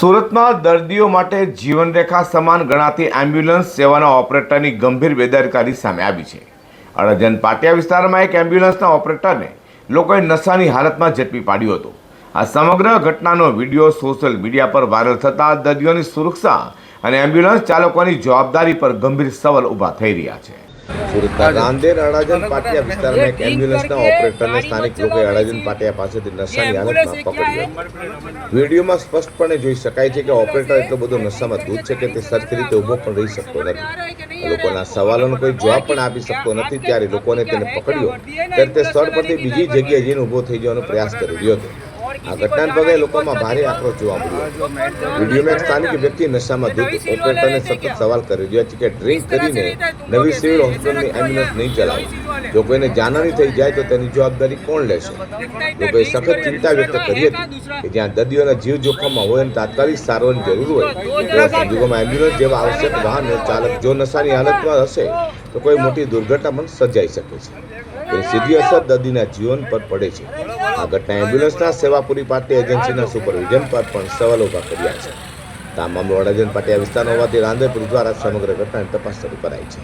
સુરતમાં દર્દીઓ માટે જીવનરેખા સમાન ગણાતી એમ્બ્યુલન્સ સેવાના ઓપરેટરની ગંભીર બેદરકારી સામે આવી છે. અડજન પાટિયા વિસ્તારમાં એક એમ્બ્યુલન્સના ઓપરેટરને લોકોએ નશાની હાલતમાં ઝડપી પાડ્યો હતો. આ સમગ્ર ઘટનાનો વીડિયો સોશિયલ મીડિયા પર વાયરલ થતાં દર્દીઓની સુરક્ષા અને એમ્બ્યુલન્સ ચાલકોની જવાબદારી પર ગંભીર સવાલ ઊભા થઈ રહ્યા છે. સુરતના રાંદેર અડાજન પાટિયા વિસ્તારમાં એક એમ્બ્યુલન્સના ઓપરેટરને સ્થાનિક લોકોએ અડાજન પાટિયા પાસેથી નશાની હાલતમાં પકડ્યો. વિડીયોમાં સ્પષ્ટપણે જોઈ શકાય છે કે ઓપરેટર એટલો બધો નશામાં દૂધ છે કે તે સરખી રીતે ઊભો પણ રહી શકતો નથી. લોકોના સવાલોનો કોઈ જવાબ પણ આપી શકતો નથી ત્યારે લોકોને તેને પકડ્યો. ત્યારે તે સ્થળ પરથી બીજી જગ્યાએ જઈને ઊભો થઈ જવાનો પ્રયાસ કરી રહ્યો હતો. આ ઘટનાને પગલે લોકોમાં ભારે આક્રોશ જોવા મળ્યો. વિડીયોમાં સ્થાનિક વ્યક્તિ નશામાં ધૂત ઓપરેટરને સતત સવાલ કરી રહ્યો છે કે ડ્રિંક કરીને નવી સિવિલ હોસ્પિટલની એમ્બ્યુલન્સ નહીં ચલાવે. જો કોઈને જાનહાની થઈ જાય તો તેની જવાબદારી કોણ લેશે? લોકોએ સખત ચિંતા વ્યક્ત કરી હતી કે જ્યાં દર્દીઓના જીવ જોખમમાં હોય અને તાત્કાલિક સારવારની જરૂર હોય, તેવા સંજોગોમાં એમ્બ્યુલન્સ જેવા આવશ્યક વાહન ચાલક જો નશાની હાલતમાં હશે, તો કોઈ મોટી દુર્ઘટના પણ સર્જાઈ શકે છે. તેની સીધી અસર દર્દીના જીવન પર પડે છે. આ ઘટના એમ્બ્યુલન્સના સેવા પૂરી પાડતી એજન્સીના સુપરવિઝન પર પણ સવાલો ઊભા કર્યા છે. તમામ વડાજન પાટિયા વિસ્તારનો હોવાથી રાંદેપુર દ્વારા સમગ્ર ઘટનાની તપાસ શરૂ કરાઈ છે.